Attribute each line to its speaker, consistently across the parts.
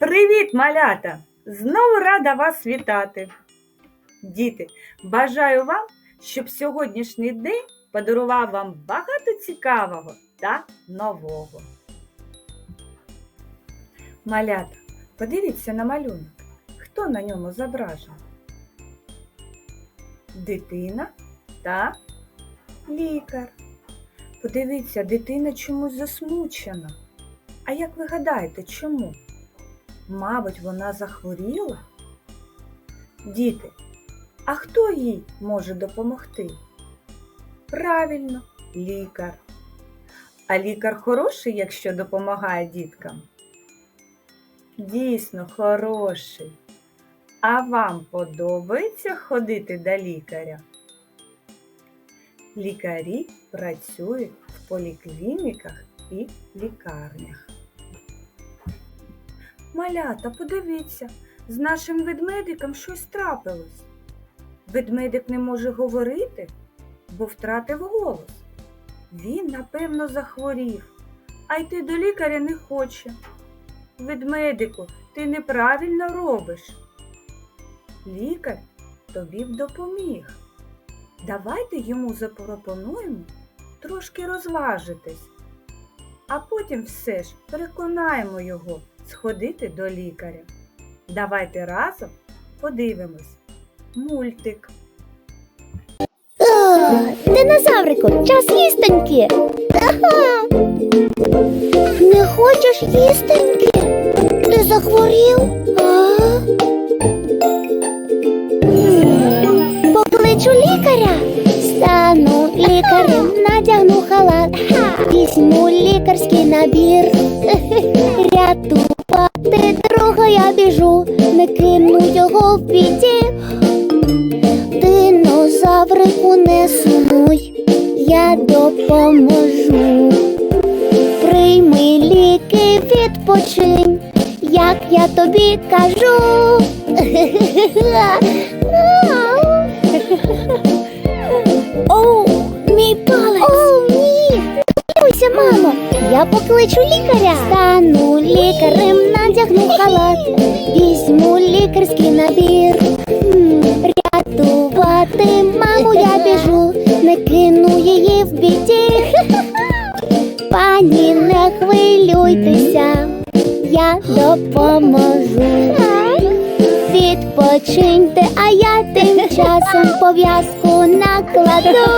Speaker 1: Привіт, малята! Знову рада вас вітати. Діти, бажаю вам, щоб сьогоднішній день подарував вам багато цікавого та нового. Малята, подивіться на малюнок. Хто на ньому зображений? Дитина та лікар. Подивіться, дитина чомусь засмучена. А як ви гадаєте, чому? Мабуть, вона захворіла? Діти, а хто їй може допомогти? Правильно, лікар. А лікар хороший, якщо допомагає діткам? Дійсно, хороший. А вам подобається ходити до лікаря? Лікарі працюють в поліклініках і лікарнях. Малята, подивіться, з нашим ведмедиком щось трапилось. Ведмедик не може говорити, бо втратив голос. Він, напевно, захворів, а йти до лікаря не хоче. Ведмедику, ти неправильно робиш. Лікар тобі б допоміг. Давайте йому запропонуємо трошки розважитись, а потім все ж переконаємо його сходити до лікаря. Давайте разом подивимось мультик.
Speaker 2: О, Динозаврику, час їстоньки. Ага. Не хочеш їстоньки? Ти захворів? А? Покличу лікаря. Стану лікарем, надягну халат. Візьму лікарський набір. Друга я біжу, не кину його в біді. Динозаврику не сумуй, я допоможу. Прийми ліки, відпочинь, як я тобі кажу. Оу, мій палець. Оу, ні. Хвилюйся, мамо. Я покличу лікаря. Стану лікарем, надягну халат. Візьму лікарський набір. М, Рятувати маму я біжу, не кину її в біді. Пані, не хвилюйтеся, я допоможу. Відпочиньте, а я тим часом пов'язку накладу.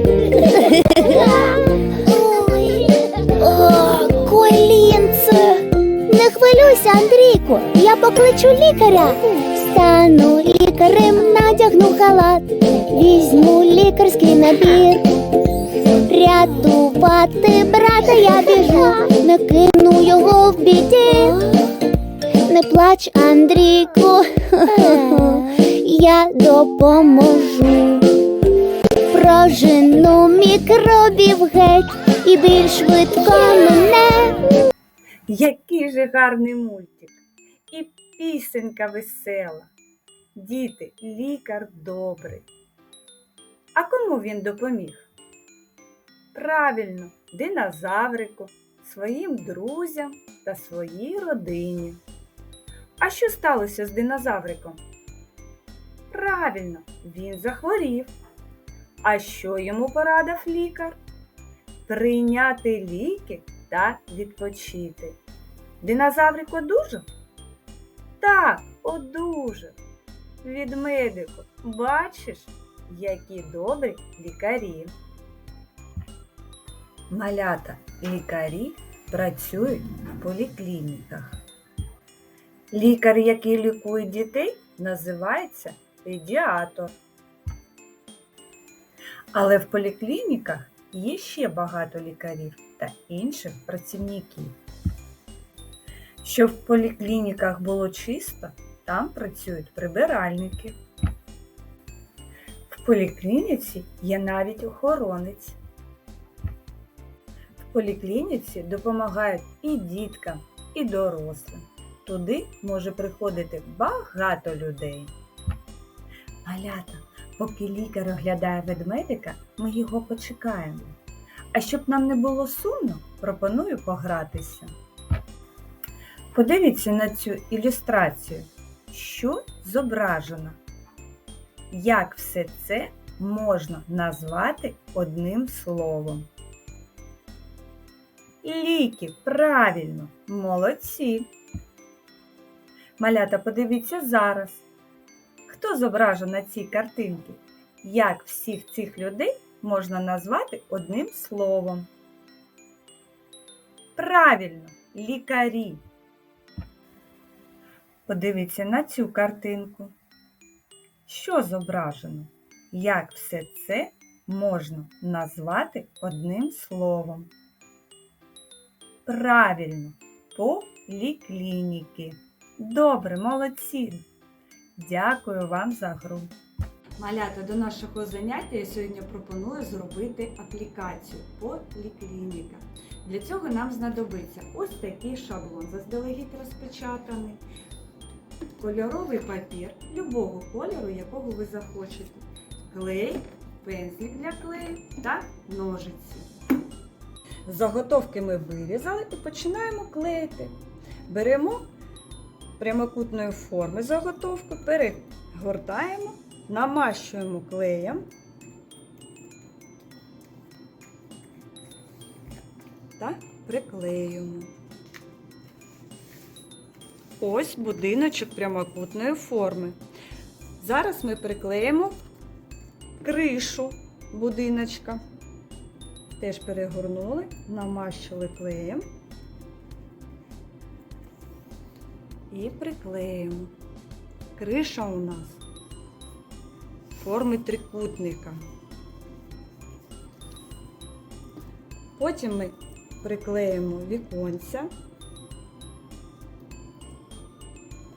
Speaker 2: Колінце. Не хвилюйся, Андрійку, я покличу лікаря. Стану лікарем, надягну халат, візьму лікарський набір. Рятувати брата я біжу, не кину його в біді. Не плач, Андрійку, я допоможу. Прожену мікробів геть і більш швидко мене.
Speaker 1: Який же гарний мультик! І пісенька весела. Діти, лікар добрий. А кому він допоміг? Правильно, динозаврику, своїм друзям та своїй родині. А що сталося з динозавриком? Правильно, він захворів. А що йому порадив лікар? Прийняти ліки та відпочити. Динозаврик одужав? Так, одужав. Від медику. Бачиш, які добрі лікарі. Малята лікарі працюють в поліклініках. Лікар, який лікує дітей, називається педіатр. Але в поліклініках є ще багато лікарів та інших працівників. Щоб в поліклініках було чисто, там працюють прибиральники. В поліклініці є навіть охоронець. В поліклініці допомагають і діткам, і дорослим. Туди може приходити багато людей. Малята, поки лікар оглядає ведмедика, ми його почекаємо. А щоб нам не було сумно, пропоную погратися. Подивіться на цю ілюстрацію. Що зображено? Як все це можна назвати одним словом? Ліки, правильно, молодці. Малята, подивіться зараз. Хто зображено на цій картинці? Як всіх цих людей можна назвати одним словом? Правильно, лікарі. Подивіться на цю картинку. Що зображено? Як все це можна назвати одним словом? Правильно, поліклініки. Добре, молодці. Дякую вам за гру. Малята, до нашого заняття я сьогодні пропоную зробити аплікацію поліклініка. Для цього нам знадобиться ось такий шаблон, заздалегідь розпечатаний, кольоровий папір любого кольору, якого ви захочете, клей, пензлик для клею та ножиці. Заготовки ми вирізали і починаємо клеїти. Беремо прямокутної форми заготовку, перегортаємо, намащуємо клеєм та приклеюємо. Ось будиночок прямокутної форми. Зараз ми приклеїмо кришу будиночка. Теж перегорнули, намащили клеєм і приклеїмо. Криша у нас форми трикутника. Потім ми приклеїмо віконця.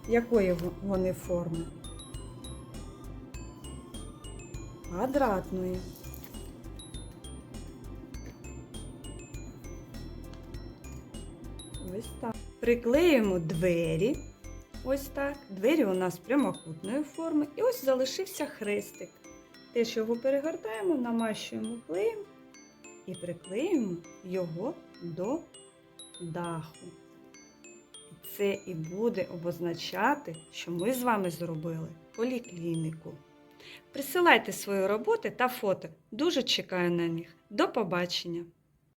Speaker 1: Якої вони форми? Квадратної. Ось так. Приклеїмо двері. Ось так. Двері у нас прямокутної форми. І ось залишився хрестик. Теж його перегортаємо, намащуємо клеєм і приклеїмо його до даху. Це і буде обозначати, що ми з вами зробили поліклініку. Присилайте свої роботи та фото. Дуже чекаю на них. До побачення!